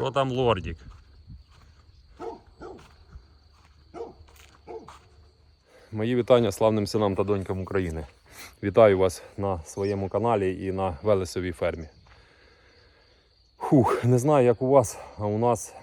Що там лордік? Мої вітання славним синам та донькам України. Вітаю вас на своєму каналі і на Велесовій фермі. Фух, не знаю, як у вас, а у нас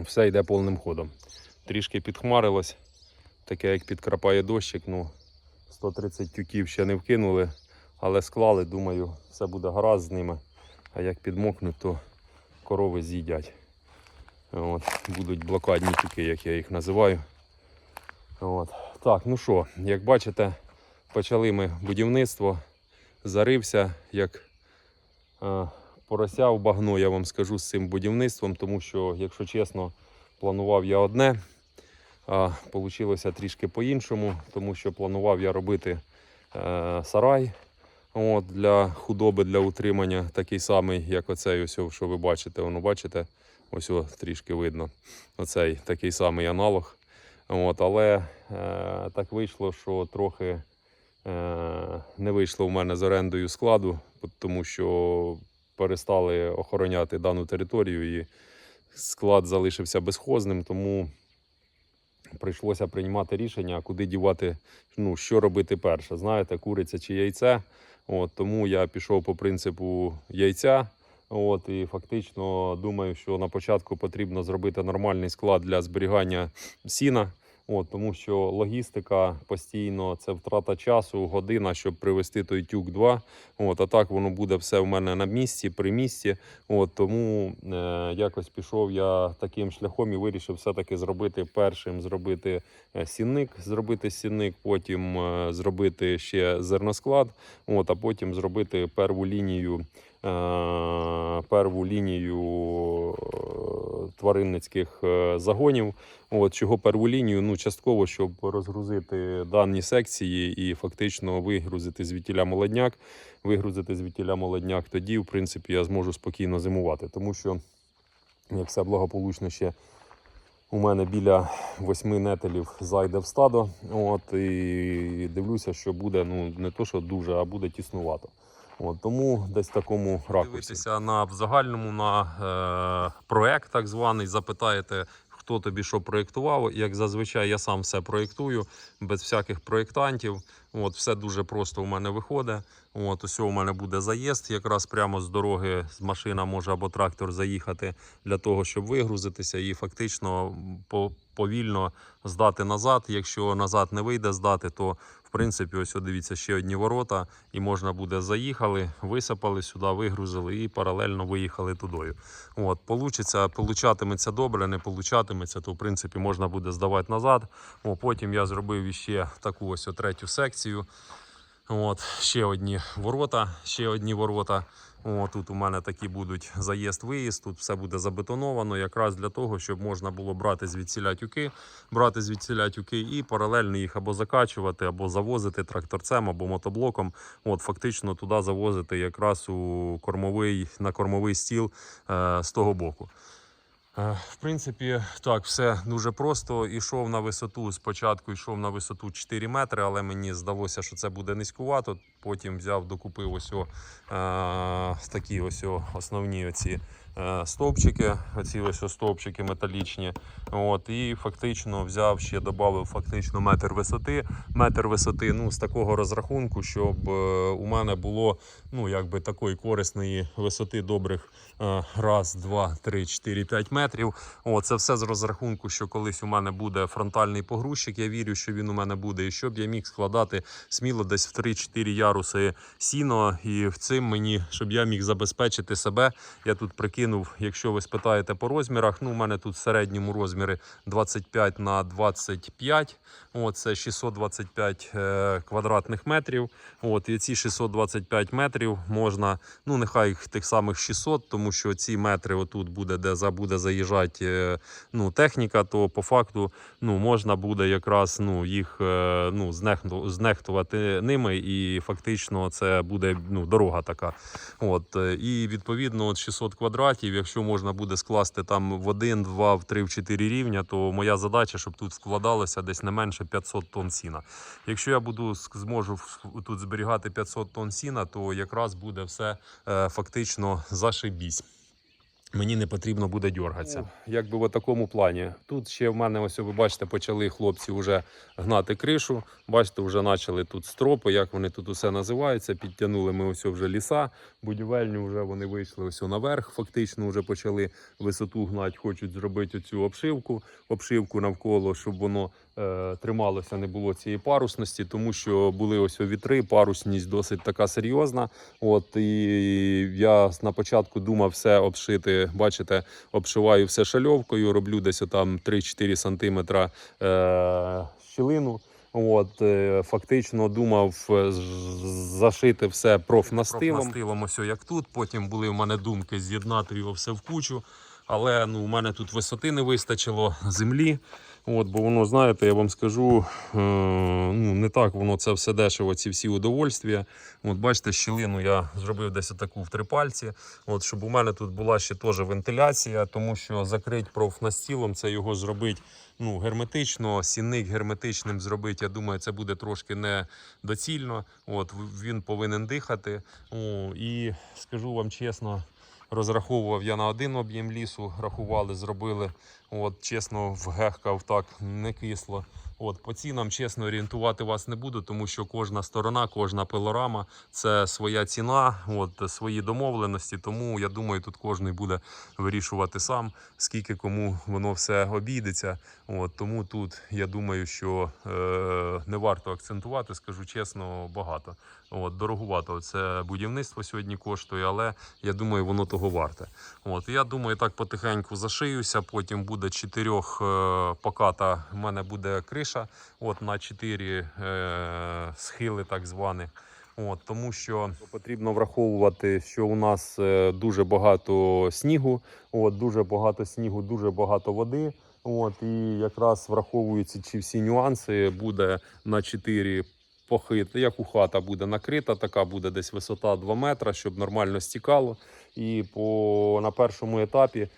все йде повним ходом. Трішки підхмарилось, таке як підкрапає дощик. Ну, 130 тюків ще не вкинули, але склали, думаю, все буде гаразд з ними. А як підмокнуть, то корови з'їдять. От, будуть блокадні тюки, як я їх називаю. От. Так, ну що, як бачите, почали ми будівництво. Зарився, як е, порося в багно, я вам скажу з цим будівництвом, тому що, якщо чесно, планував я одне, а вийшло трішки по-іншому, тому що планував я робити е, сарай от, для худоби, для утримання, такий самий, як оцей, ось, що ви бачите. Воно бачите, ось о, трішки видно. Оцей такий самий аналог. От, але е, так вийшло, що трохи е, не вийшло в мене з орендою складу, тому що перестали охороняти дану територію і склад залишився безхозним, тому прийшлося приймати рішення, куди дівати, ну, що робити перше. Знаєте, куриця чи яйце. От, тому я пішов по принципу яйця. От, і фактично думаю, що на початку потрібно зробити нормальний склад для зберігання сіна. От, тому що логістика постійно це втрата часу, година, щоб привезти той тюк 2. От, а так воно буде все в мене на місці, при місці. От, тому е, якось пішов я таким шляхом і вирішив все-таки зробити першим зробити е, сінник, зробити сінник, потім е, зробити ще зерносклад, от, а потім зробити перву лінію. Е, Перву лінію е, тваринницьких е, загонів. От чого перву лінію, ну частково, щоб розгрузити дані секції і фактично вигрузити звідтіля молодняк. Вигрузити звідтіля молодняк, тоді, в принципі, я зможу спокійно зимувати. Тому що, як все благополучно ще у мене біля восьми нетелів зайде в стадо. От, і дивлюся, що буде ну не то, що дуже, а буде тіснувато. От, тому десь такому ракурсі. Дивитися на в загальному на е, проект, так званий, запитаєте, хто тобі що проєктував. Як зазвичай я сам все проєктую, без всяких проєктантів. От, все дуже просто у мене виходить. От, ось у мене буде заїзд, якраз прямо з дороги з машина може або трактор заїхати для того, щоб вигрузитися і фактично по, повільно здати назад. Якщо назад не вийде здати, то в принципі, ось дивіться, ще одні ворота, і можна буде заїхали, висипали сюди, вигрузили і паралельно виїхали тудою. От, получиться, получатиметься добре, не получатиметься, то в принципі можна буде здавати назад. О, потім я зробив іще таку ось третю секцію. От, ще одні ворота, ще одні ворота. О, тут у мене такі будуть заїзд-виїзд, тут все буде забетоновано, якраз для того, щоб можна було брати звідсіля тюки, брати звідсіля тюки і паралельно їх або закачувати, або завозити тракторцем, або мотоблоком. От, фактично туди завозити якраз у кормовий, на кормовий стіл е, з того боку. Е, В принципі, так, все дуже просто. Ішов на висоту. Спочатку йшов на висоту 4 метри, але мені здалося, що це буде низькувато. Потім взяв, докупив ось о, е, такі ось о, основні оці стовпчики, оці ось стовпчики металічні. От, і фактично взяв ще додав фактично метр висоти. Метр висоти ну, з такого розрахунку, щоб е, у мене було ну, якби такої корисної висоти добрих е, раз, два, три, чотири, п'ять метрів. О, це все з розрахунку, що колись у мене буде фронтальний погрузчик. Я вірю, що він у мене буде, і щоб я міг складати сміло десь в 3-4 яруси сіно. І в цим мені, щоб я міг забезпечити себе. Я тут прикинув, якщо ви спитаєте по розмірах, ну у мене тут в середньому розміри 25 на 25. О, це 625 е, квадратних метрів. От, і ці 625 метрів можна, ну нехай їх тих самих 600, тому що ці метри отут буде, де буде заїжджати е, ну, техніка, то по факту ну, можна буде якраз ну, їх е, ну, знехтувати ними, і фактично це буде ну, дорога така. От, і відповідно от 600 квадратів, якщо можна буде скласти там в 1, 2, в 3, в 4 рівня, то моя задача, щоб тут складалося десь не менше 500 тонн сіна. Якщо я буду зможу тут зберігати 500 тонн сіна, то якраз буде все е, фактично зашибісь. Мені не потрібно буде дергатися. Якби в такому плані. Тут ще в мене, ось ви бачите, почали хлопці вже гнати кришу. Бачите, вже почали тут стропи, як вони тут усе називаються. Підтягнули ми ось вже ліса, будівельні вже вони вийшли ось наверх. Фактично вже почали висоту гнати, хочуть зробити цю обшивку, обшивку навколо, щоб воно трималося, не було цієї парусності, тому що були ось вітри, парусність досить така серйозна. От і я на початку думав все обшити. Бачите, обшиваю все шальовкою, роблю десь там 3-4 сантиметра е, щілину. От е, фактично думав е, зашити все профнастилом. Профнастилом ось як тут. Потім були в мене думки з'єднати його все в кучу. Але ну, у мене тут висоти не вистачило землі. От, бо воно, знаєте, я вам скажу, е, ну, не так воно це все дешево, ці всі удовольствия. От бачите, щілину я зробив десь таку в три пальці. От, щоб у мене тут була ще теж вентиляція, тому що закрити профнастілом, це його зробити ну, герметично, сінник герметичним зробити, я думаю, це буде трошки недоцільно. От, він повинен дихати. О, і скажу вам чесно, розраховував я на один об'єм лісу, рахували, зробили. От, чесно, вгехкав так не кисло. От, по цінам, чесно, орієнтувати вас не буду, тому що кожна сторона, кожна пилорама це своя ціна, от, свої домовленості. Тому я думаю, тут кожен буде вирішувати сам, скільки кому воно все обійдеться. От, тому тут я думаю, що е, не варто акцентувати, скажу чесно, багато. От, дорогувато це будівництво сьогодні коштує, але я думаю, воно того варте. От, я думаю, так потихеньку зашиюся. Потім буде чотирьох е, поката. У мене буде криша от, на чотири е, схили, так званих. От, тому що потрібно враховувати, що у нас е, дуже багато снігу, от, дуже багато снігу, дуже багато води. От, і якраз враховуючи ці всі нюанси, буде на 4 похит, як у хата буде накрита, така буде десь висота 2 метри, щоб нормально стікало. І по, на першому етапі,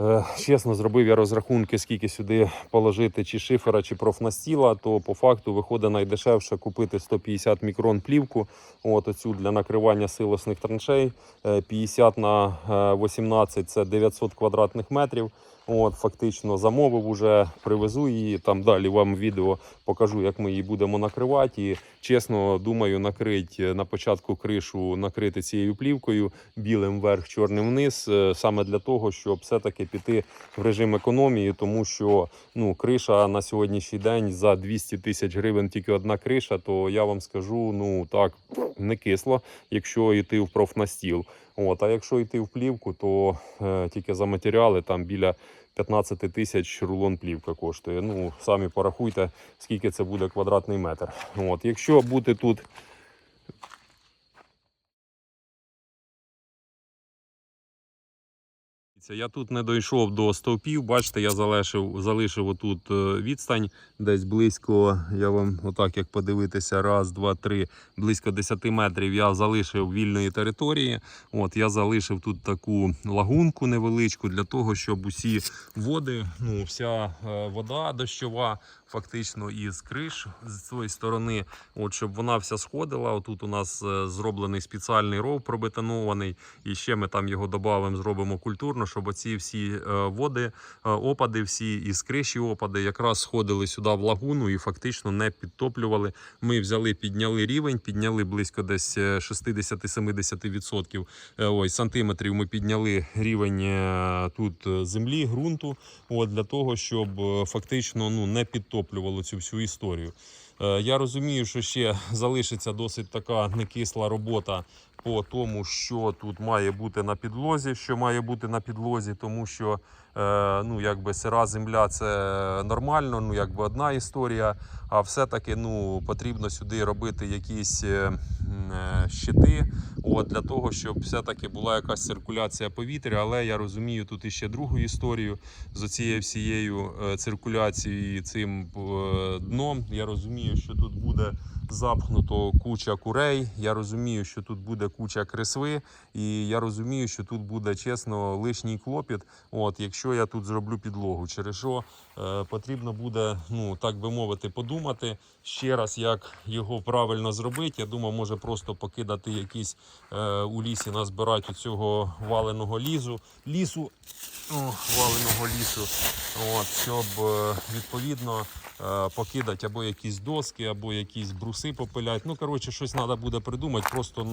е, чесно, зробив я розрахунки, скільки сюди положити чи шифера, чи профнастіла, то по факту виходить найдешевше купити 150 мікрон плівку, от оцю для накривання силосних траншей. Е, 50 на е, 18 це 900 квадратних метрів. От, фактично замовив уже, привезу її. Там далі вам відео покажу, як ми її будемо накривати. І чесно думаю, накрити на початку кришу, накрити цією плівкою білим вверх, чорним вниз, е, саме для того, щоб все-таки піти в режим економії, тому що ну, криша на сьогоднішній день за 200 тисяч гривень тільки одна криша, то я вам скажу, ну так не кисло, якщо йти в профнастіл. От, а якщо йти в плівку, то е, тільки за матеріали там біля 15 тисяч рулон плівка коштує. Ну, самі порахуйте, скільки це буде квадратний метр. От, якщо бути тут. Я тут не дійшов до стовпів. Бачите, я залишив, залишив отут е, відстань десь близько. Я вам отак як подивитися, раз, два, три, близько 10 метрів. Я залишив вільної території. От я залишив тут таку лагунку невеличку для того, щоб усі води, ну вся е, вода дощова, фактично із криш з цієї сторони, от щоб вона вся сходила. Отут у нас е, зроблений спеціальний ров пробетонований, і ще ми там його додамо, зробимо культурно, щоб оці всі е, води, е, опади, всі із криші опади якраз сходили сюди в лагуну і фактично не підтоплювали. Ми взяли, підняли рівень, підняли близько десь е, 60-70% е, ой, сантиметрів. Ми підняли рівень тут землі, ґрунту, от для того, щоб фактично ну не підтоплювало цю всю історію. Е, Я розумію, що ще залишиться досить така некисла робота по тому, що тут має бути на підлозі, що має бути на підлозі, тому що е, ну, якби сира земля це нормально, ну якби одна історія. А все-таки ну, потрібно сюди робити якісь е, е, щити, от, для того, щоб все-таки була якась циркуляція повітря. Але я розумію тут іще другу історію з цією всією е, циркуляцією цим е, дном. Я розумію, що тут буде запхнуто куча курей. Я розумію, що тут буде куча кресви, і я розумію, що тут буде чесно лишній клопіт. От, якщо я тут зроблю підлогу, через що е, потрібно буде, ну так би мовити, подумати ще раз, як його правильно зробити. Я думаю, може просто покидати якісь е, у лісі, назбирати у цього валеного лізу, лісу, о, валеного лісу, от, щоб е, відповідно покидати або якісь доски, або якісь бруси попиляти. Ну, коротше, щось треба буде придумати, просто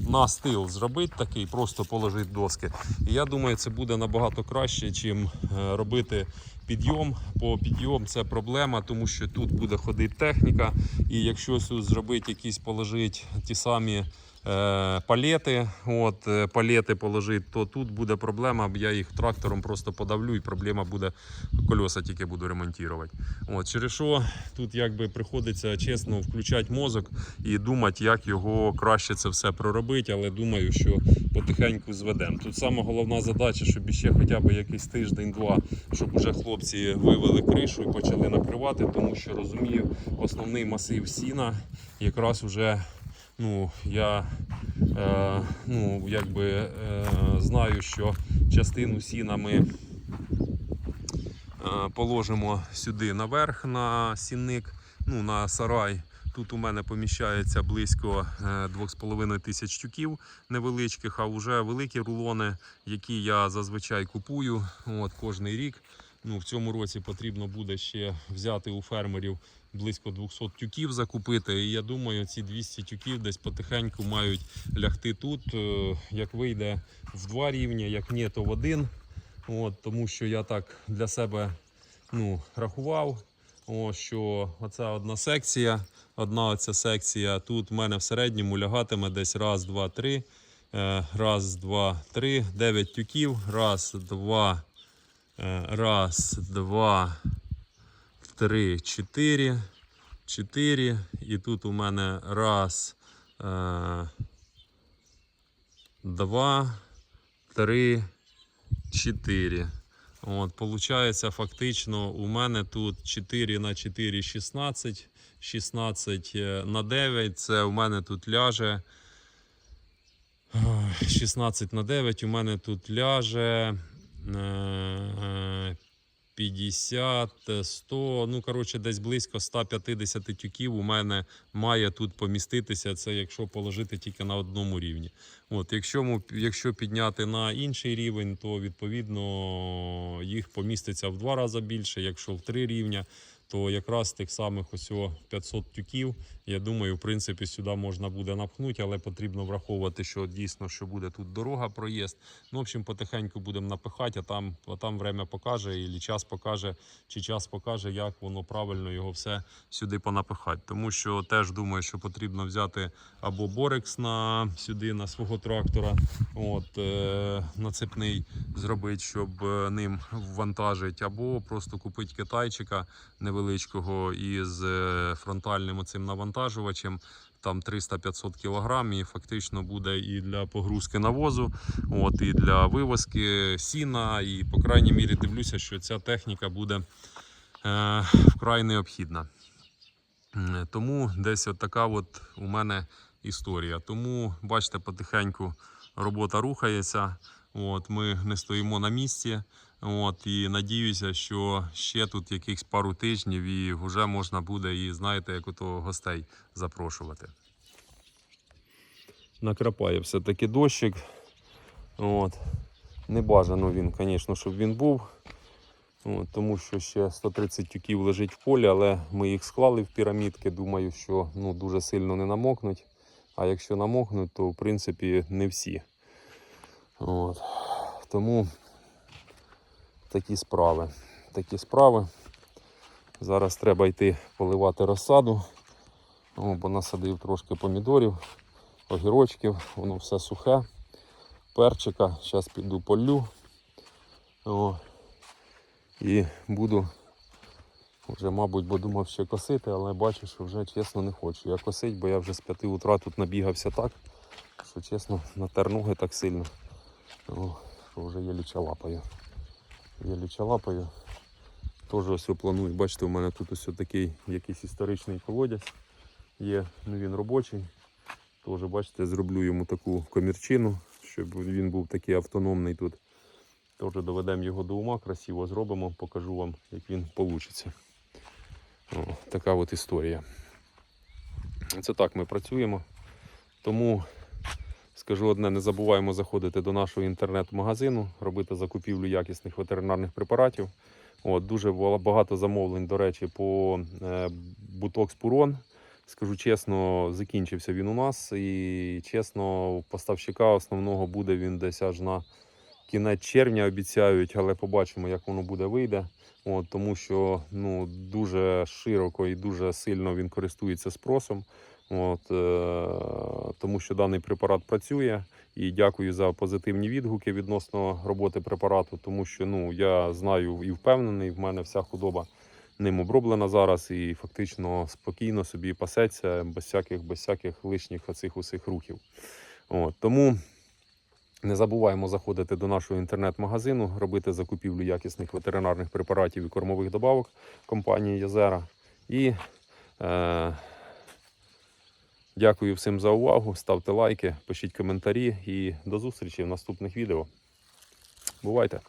на стил зробити такий, просто положити доски. І я думаю, це буде набагато краще, чим е, робити підйом. По підйом це проблема, тому що тут буде ходити техніка. І якщо зробити якісь положити ті самі е, палети, от, е, палети положити, то тут буде проблема, я їх трактором просто подавлю, і проблема буде кольоса тільки буду ремонтувати. От, через що тут якби приходиться чесно включати мозок і думати, як його краще це все проробити, але думаю, що потихеньку зведемо. Тут саме головна задача, щоб ще хоча б якийсь тиждень-два, щоб уже хлопці вивели кришу і почали накривати, тому що розумію, основний масив сіна якраз уже ну, я е, ну, якби, е, знаю, що частину сіна ми е, положимо сюди наверх на сінник, ну, на сарай. Тут у мене поміщається близько е, 2,5 тисяч тюків невеличких, а вже великі рулони, які я зазвичай купую от, кожний рік. Ну, в цьому році потрібно буде ще взяти у фермерів близько 200 тюків закупити. І я думаю, ці 200 тюків десь потихеньку мають лягти тут. Е, Як вийде в два рівні, як ні, то в один. От, тому що я так для себе ну, рахував, о, що оця одна секція, одна оця секція тут в мене в середньому лягатиме десь раз, два, три. Е, Раз, два, три, дев'ять тюків. Раз, два, е, раз, два, три, чотири. Чотири. І тут у мене раз, е, два, три, чотири. От, получається, фактично, у мене тут 4 на 4 16, 16 е, на 9. Це у мене тут ляже. ой, 16 на 9. У мене тут ляже е, 50, 100, ну, коротше, десь близько 150 тюків у мене має тут поміститися. Це якщо положити тільки на одному рівні. От, якщо, якщо підняти на інший рівень, то відповідно їх поміститься в два рази більше. Якщо в три рівня, то якраз тих самих ось 500 тюків, я думаю, в принципі, сюди можна буде напхнути, але потрібно враховувати, що дійсно що буде тут дорога, проїзд. Ну, в общем, потихеньку будемо напихати, а там, а там время покаже, і час покаже, чи час покаже, як воно правильно його все сюди понапихати. Тому що теж думаю, що потрібно взяти або борекс на сюди на свого трактора, от е, нацепний зробити, щоб е, ним ввантажити, або просто купити китайчика невеличкого із е, фронтальним оцим навантажувачем. Там 300-500 кг, і фактично буде і для погрузки навозу, от, і для вивозки сіна. І, по крайній мірі, дивлюся, що ця техніка буде е, вкрай необхідна. Тому десь от така от у мене історія. Тому, бачите, потихеньку робота рухається. От, ми не стоїмо на місці. От, і надіюся, що ще тут якихось пару тижнів і вже можна буде і знаєте, як ото гостей запрошувати. Накрапає все-таки дощик. От. Не бажано він, звісно, щоб він був. От, тому що ще 130 тюків лежить в полі, але ми їх склали в пірамідки. Думаю, що ну, дуже сильно не намокнуть. А якщо намокнуть, то в принципі не всі. От. Тому такі справи. Такі справи. Зараз треба йти поливати розсаду. О, бо насадив трошки помідорів, огірочків, воно все сухе, перчика. Зараз піду полю. О, і буду вже, мабуть, бо думав ще косити, але бачу, що вже чесно не хочу. Я косить, бо я вже з 5 утра тут набігався так, що чесно натер ноги так сильно. Що вже є лічалапаю. Є лічалапаю. Теж ось планую. Бачите, у мене тут ось такий якийсь історичний колодязь. є, ну він робочий. Теж, бачите, зроблю йому таку комірчину, щоб він був такий автономний тут. Теж доведемо його до ума, красиво зробимо, покажу вам, як він вийде. О, така от історія. Це так ми працюємо. Тому скажу одне: не забуваємо заходити до нашого інтернет-магазину, робити закупівлю якісних ветеринарних препаратів. От, дуже багато замовлень, до речі, по е, Бутокс Пурон. Скажу чесно, закінчився він у нас. І чесно, у поставщика основного буде він десь аж на кінець червня обіцяють, але побачимо, як воно буде вийде. От, тому що ну, дуже широко і дуже сильно він користується спросом. От, е, тому що даний препарат працює. І дякую за позитивні відгуки відносно роботи препарату, тому що ну, я знаю і впевнений, в мене вся худоба ним оброблена зараз і фактично спокійно собі пасеться без всяких, без всяких лишніх оцих усіх рухів. От, тому не забуваємо заходити до нашого інтернет-магазину, робити закупівлю якісних ветеринарних препаратів і кормових добавок компанії Язера. І е, дякую всім за увагу. Ставте лайки, пишіть коментарі і до зустрічі в наступних відео. Бувайте!